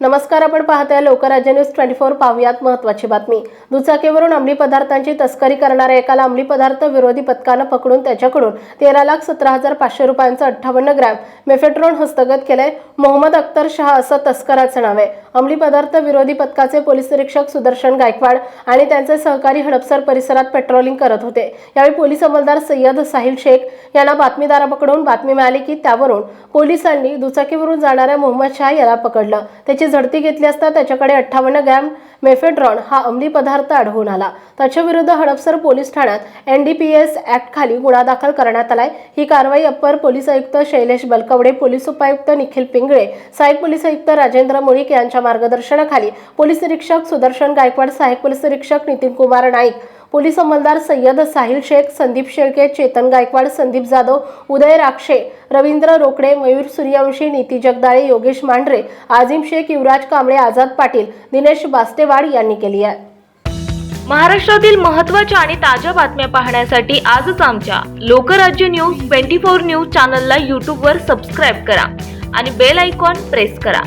नमस्कार आपण पाहताय लोकराज्य न्यूज ट्वेंटी फोर पाहुयात महत्वाची बातमी. दुचाकीवरून अंमली पदार्थांची तस्करी करणाऱ्या एकाला अंमली पदार्थ विरोधी पथकानं पकडून त्याच्याकडून तेरा लाख सतरा हजार पाचशे रुपयांचं अठ्ठावन्न ग्रॅम मेफेट्रॉन हस्तगत केलंय मोहम्मद अख्तर शाह असं तस्कराचं नाव आहे. अंमली पदार्थ विरोधी पथकाचे पोलीस निरीक्षक सुदर्शन गायकवाड आणि त्यांचे सहकारी हडपसर परिसरात पेट्रोलिंग करत होते. यावेळी पोलीस अंमलदार सय्यद साहिल शेख यांना बातमीदाराकडून बातमी मिळाली की त्यावरून पोलिसांनी दुचाकीवरून जाणाऱ्या मोहम्मद शाह याला पकडलं. त्याची झडती घेतली असता त्याच्याकडे अठ्ठावन्न ग्रॅम मेफेड्रॉन हा अंमली पदार्थ आढळून आला. त्याच्या विरुद्ध हडपसर पोलीस ठाण्यात एनडीपीएस ऍक्ट खाली गुन्हा दाखल करण्यात आलाय. ही कारवाई अप्पर पोलीस आयुक्त शैलेश बलकवडे पोलीस उपायुक्त निखिल पिंगळे सहाय्यक पोलीस आयुक्त राजेंद्र मुळीक यांच्या मार्गदर्शनाखाली पोलीस निरीक्षक सुदर्शन गायकवाड सहाय्यक पोलीस निरीक्षक नितीन कुमार नाईक पोलीस अंमलदार सय्यद साहिल शेख संदीप शेळके चेतन गायकवाड संदीप जाधव उदय राक्षे रवींद्र रोकडे मयूर सूर्यवंशी नीती जगदाळे योगेश मांढरे आझिम शेख युवराज कांबळे आझाद पाटील दिनेश बास्तेवाड यांनी केली आहे. महाराष्ट्रातील महत्त्वाच्या आणि ताज्या बातम्या पाहण्यासाठी आजच आमच्या Lokrajya news twenty four news चॅनलला यूट्यूबवर सबस्क्राईब करा आणि बेल आयकॉन प्रेस करा.